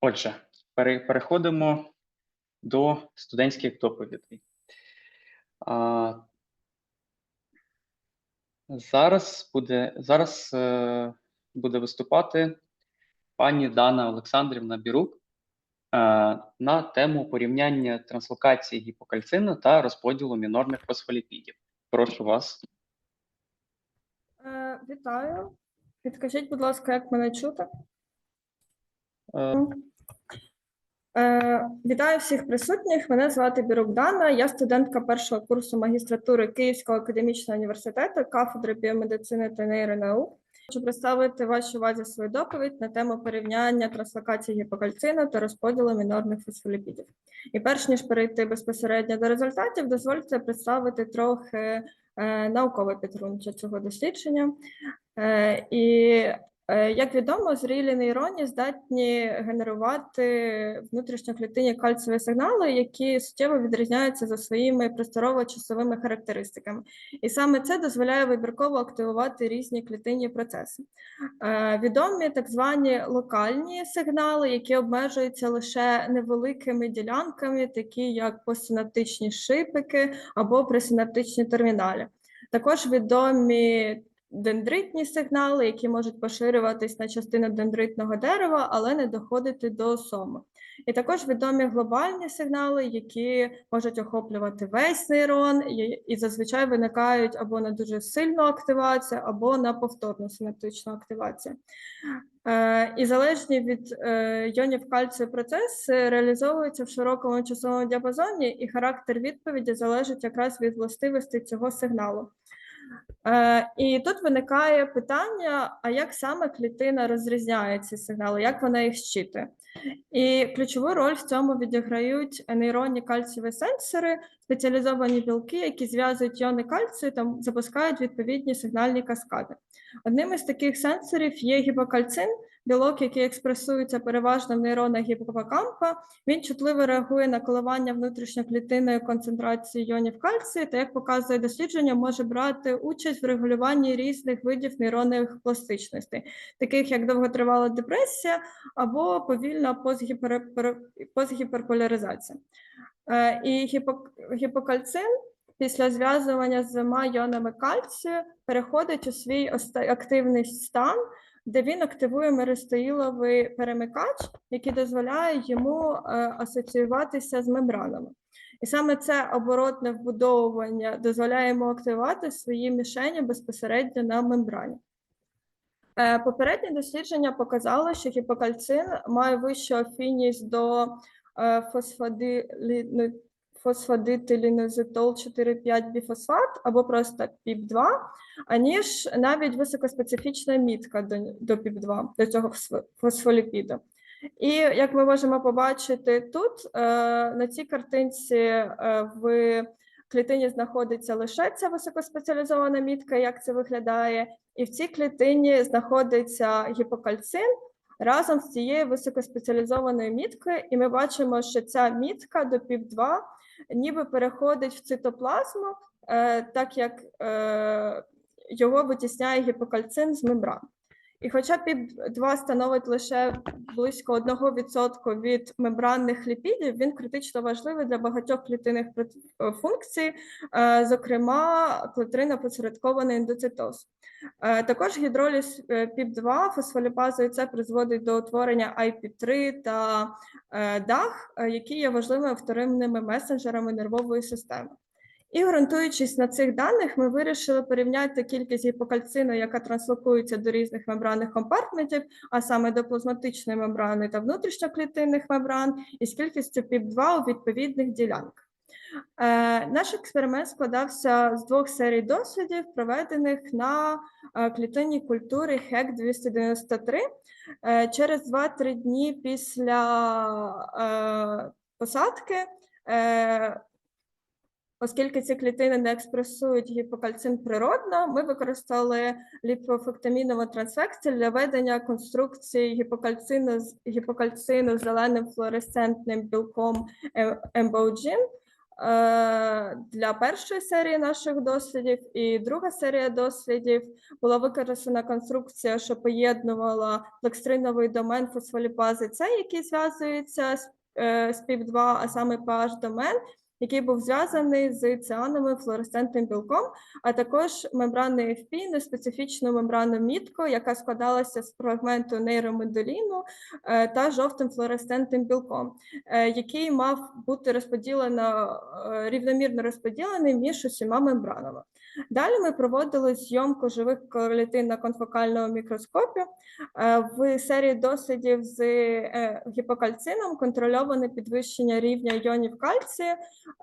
Отже, переходимо до студентських доповідей. А, зараз буде, зараз е, буде виступати пані Дана Олександрівна Бірук е, на тему порівняння транслокації гіпокальцину та розподілу мінорних фосфоліпідів. Прошу вас. Е, Вітаю. Підкажіть, будь ласка, як мене чути? Е, Вітаю всіх присутніх. Мене звати Бірук. Я студентка першого курсу магістратури Київського академічного університету, кафедри біомедицини та нейронаук. Хочу представити вашій увазі свою доповідь на тему порівняння транслокації гіпокальцину та розподілу мінорних фосфоліпідів. І перш ніж перейти безпосередньо до результатів, дозвольте представити трохи е, наукове підґрунтя цього дослідження. Е, І е, як відомо, зрілі нейрони здатні генерувати внутрішньоклітинні кальцієві сигнали, які суттєво відрізняються за своїми просторово-часовими характеристиками. І саме це дозволяє вибірково активувати різні клітинні процеси. Е, Відомі так звані локальні сигнали, які обмежуються лише невеликими ділянками, такі як посинаптичні шипики або пресинаптичні терміналі. Також відомі дендритні сигнали, які можуть поширюватись на частину дендритного дерева, але не доходити до соми. І також відомі глобальні сигнали, які можуть охоплювати весь нейрон, і, і зазвичай виникають або на дуже сильну активацію, або на повторну синаптичну активацію. Е, і залежні від е, йонів кальцію процеси реалізовуються в широкому часовому діапазоні, і характер відповіді залежить якраз від властивостей цього сигналу. Е, і тут виникає питання: а як саме клітина розрізняє ці сигнали, як вона їх щитує? І ключову роль в цьому відіграють нейронні кальцієві сенсори, спеціалізовані білки, які зв'язують іони кальцію та запускають відповідні сигнальні каскади. Одним із таких сенсорів є гіпокальцин, білок, який експресується переважно в нейронах гіпокампа. Він чутливо реагує на коливання внутрішньоклітинної концентрації іонів кальцію та, як показує дослідження, може брати участь в регулюванні різних видів нейронних пластичностей, таких як довготривала депресія або повільна постгіпер- постгіперполяризація. Е, І гіпок... гіпокальцин після зв'язування з двома іонами кальцію переходить у свій активний стан, де він активує меристоїловий перемикач, який дозволяє йому е, асоціюватися з мембранами. І саме це оборотне вбудовування дозволяє йому активувати свої мішені безпосередньо на мембрані. Е, Попереднє дослідження показало, що гіпокальцин має вищу афінність до е, фосфодитилінозетол 4,5 біфосфат або просто ПІП2, аніж навіть високоспецифічна мітка до, до ПІП2, до цього фосфо- фосфоліпіду. І як ми можемо побачити тут, е, на цій картинці е, в клітині знаходиться лише ця високоспеціалізована мітка, як це виглядає, і в цій клітині знаходиться гіпокальцин разом з цією високоспеціалізованою міткою, і ми бачимо, що ця мітка до ПІП2 ніби переходить в цитоплазму, е, так як е, його витісняє гіпокальцин з мембран. І хоча ПІП2 становить лише близько 1% від мембранних ліпідів, він критично важливий для багатьох клітинних е, функцій, е, зокрема клетринно-посередкований ендоцитоз. Е, Також гідроліз е, ПІП2 фосфоліпазою це призводить до утворення IP3 та DAG, які є важливими вторинними месенджерами нервової системи. І ґрунтуючись на цих даних, ми вирішили порівняти кількість гіпокальцину, яка транслокується до різних мембранних компартментів, а саме до плазматичної мембрани та внутрішньоклітинних мембран, із кількістю ПІП2 у відповідних ділянках. Е, наш експеримент складався з двох серій дослідів, проведених на е, клітинній культурі HEC 293 Е, через 2-3 дні після е, посадки. Е, Оскільки ці клітини не експресують гіпокальцин природно, ми використали ліпофектамінову трансфекцію для ведення конструкції гіпокальцину з гіпокальцину зеленим флуоресцентним білком е- ембоуджин для першої серії наших дослідів, і друга серія дослідів була використана конструкція, що поєднувала лекстриновий домен фосфоліпази С, який зв'язується з, е, з ПІП2, а саме pH домен, який був зв'язаний з ціановим флуоресцентним білком, а також мембраною FP, неспецифічну мембранну мітку, яка складалася з фрагменту нейромедуліну е, та жовтим флуоресцентним білком, е, який мав бути розподілено е, рівномірно розподілений між усіма мембранами. Далі ми проводили зйомку живих клітин на конфокальному мікроскопі. В серії дослідів з гіпокальцином контрольоване підвищення рівня іонів кальцію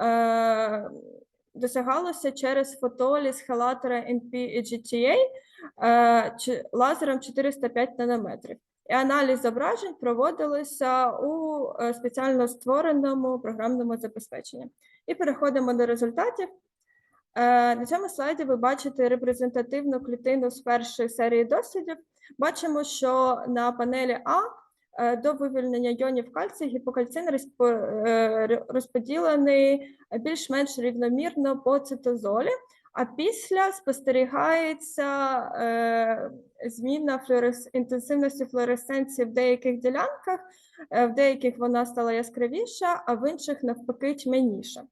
е, досягалося через фотоліз хелатора NP і GTA е, лазером 405 нанометрів. І аналіз зображень проводилися у е, спеціально створеному програмному забезпеченні. І переходимо до результатів. На цьому слайді ви бачите репрезентативну клітину з першої серії дослідів. Бачимо, що на панелі А до вивільнення іонів кальцію гіпокальцин е, розподілений більш-менш рівномірно по цитозолі, а після спостерігається е, зміна флуорес... інтенсивності флуоресценції в деяких ділянках, е, в деяких вона стала яскравіша, а в інших навпаки тьмяніша.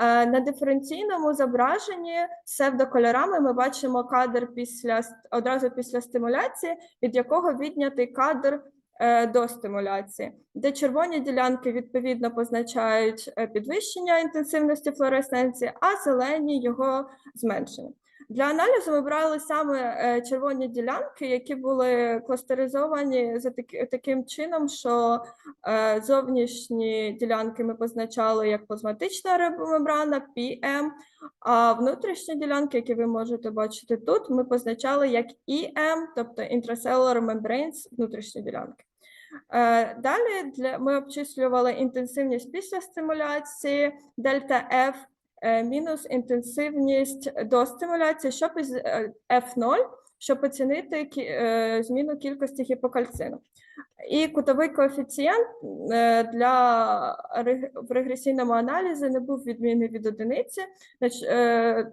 Е, На диференційному зображенні псевдокольорами ми бачимо кадр після одразу після стимуляції, від якого віднятий кадр е, до стимуляції, де червоні ділянки відповідно позначають е, підвищення інтенсивності флуоресценції, а зелені його зменшення. Для аналізу ми брали саме е, червоні ділянки, які були кластеризовані за таким чином, що Е, Зовнішні ділянки ми позначали як плазматична рибомембрана PM, а внутрішні ділянки, які ви можете бачити тут, ми позначали як EM, тобто Intracellular Membranes, внутрішні ділянки. Е, Далі ми обчислювали інтенсивність після стимуляції, дельта F е, мінус інтенсивність до стимуляції, щоб е, F0, щоб оцінити е, зміну кількості гіпокальцину. І кутовий коефіцієнт е, для в регресійному аналізі не був відмінний від одиниці. Нач- е,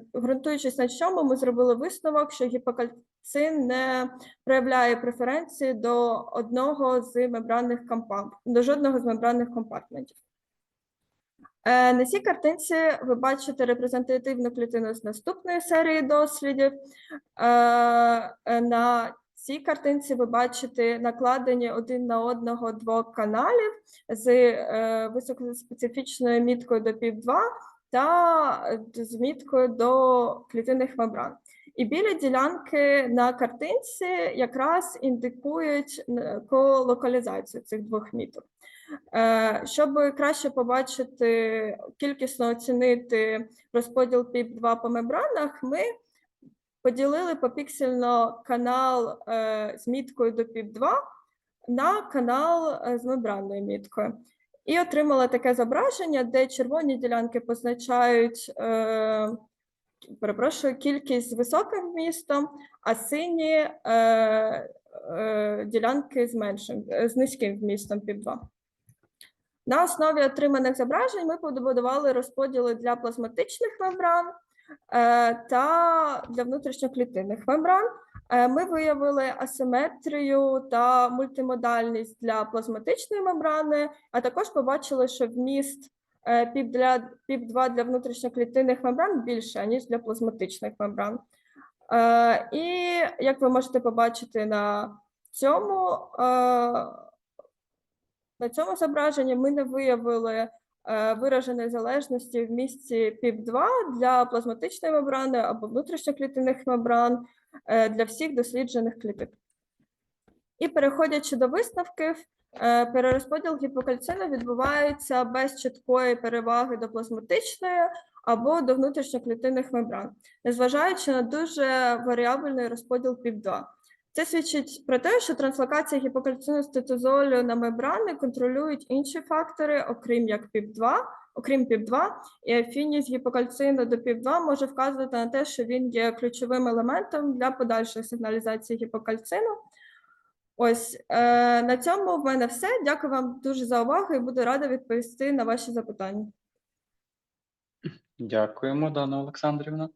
на чому, ми зробили висновок, що гіпокальцин не проявляє преференції до одного з мембранних компа- до жодного з мембранних компартментів. Е, На цій картинці ви бачите репрезентативну клітину з наступної серії дослідів. Е, е, На цій картинці ви бачите накладені один на одного двох каналів з високоспецифічною міткою до PIP2 та з міткою до клітинних мембран. І білі ділянки на картинці якраз індикують колокалізацію цих двох міток. Е, Щоб краще побачити, кількісно оцінити розподіл PIP2 по мембранах, ми поділили попіксельно канал е, з міткою до PIP2 на канал е, з мембранною міткою. І отримала таке зображення, де червоні ділянки позначають перепрошую, кількість з високим вмістом, а сині ділянки з меншим, з низьким вмістом PIP2. На основі отриманих зображень ми побудували розподіли для плазматичних мембран е, та для внутрішньоклітинних мембран. Е, Ми виявили асиметрію та мультимодальність для плазматичної мембрани, а також побачили, що вміст е, ПІП для ПІП2 для внутрішньоклітинних мембран більше, ніж для плазматичних мембран. І як ви можете побачити на цьому, на цьому зображенні ми не виявили е, вираженої залежності в місці ПІП2 для плазматичної мембрани або внутрішньоклітинних мембран е, для всіх досліджених клітин. І переходячи до висновків, е, перерозподіл гіпокальцину відбувається без чіткої переваги до плазматичної або до внутрішньоклітинних мембран, незважаючи на дуже варіабельний розподіл ПІП2. Це свідчить про те, що транслокація гіпокальцину з цитозолю на мембрани контролюють інші фактори, окрім як ПІП2, окрім ПІП2, і афінність гіпокальцину до ПІП2 може вказувати на те, що він є ключовим елементом для подальшої сигналізації гіпокальцину. Ось е, на цьому в мене все. Дякую вам дуже за увагу і буду рада відповісти на ваші запитання. Дякуємо, Дана Олександрівна.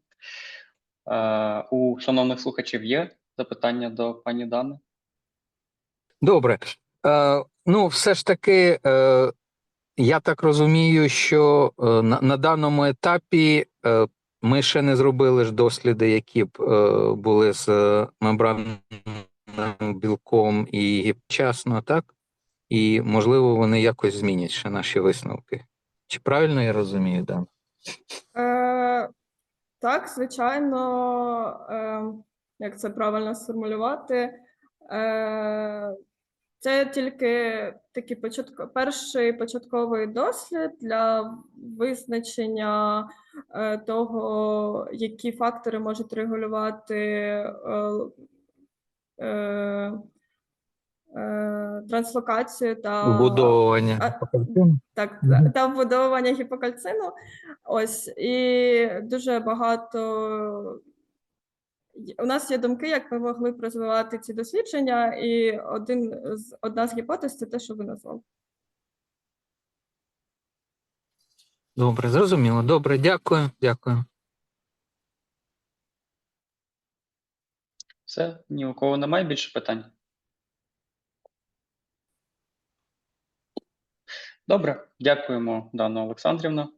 Е, у шановних слухачів є запитання до пані Дани? Добре. Е, ну, все ж таки, е, я так розумію, що е, на, на даному етапі е, ми ще не зробили ж досліди, які б е, були з е, мембранним білком і вчасно, так? І, можливо, вони якось змінять ще наші висновки. Чи правильно я розумію, Дан? Е, так, звичайно, е, як це правильно сформулювати, е, це тільки такий початко, перший початковий дослід для визначення е, того, які фактори можуть регулювати е, транслокацію та Вбудовування. так, та вбудовування гіпокальцину. Ось і дуже багато. У нас є думки, як ми могли б розвивати ці дослідження, і один з одна з гіпотез це те, що ви назвали. Добре, зрозуміло. Добре, дякую, дякую. Все, ні у кого немає більше питань? Добре, дякуємо, Дана Олександрівна.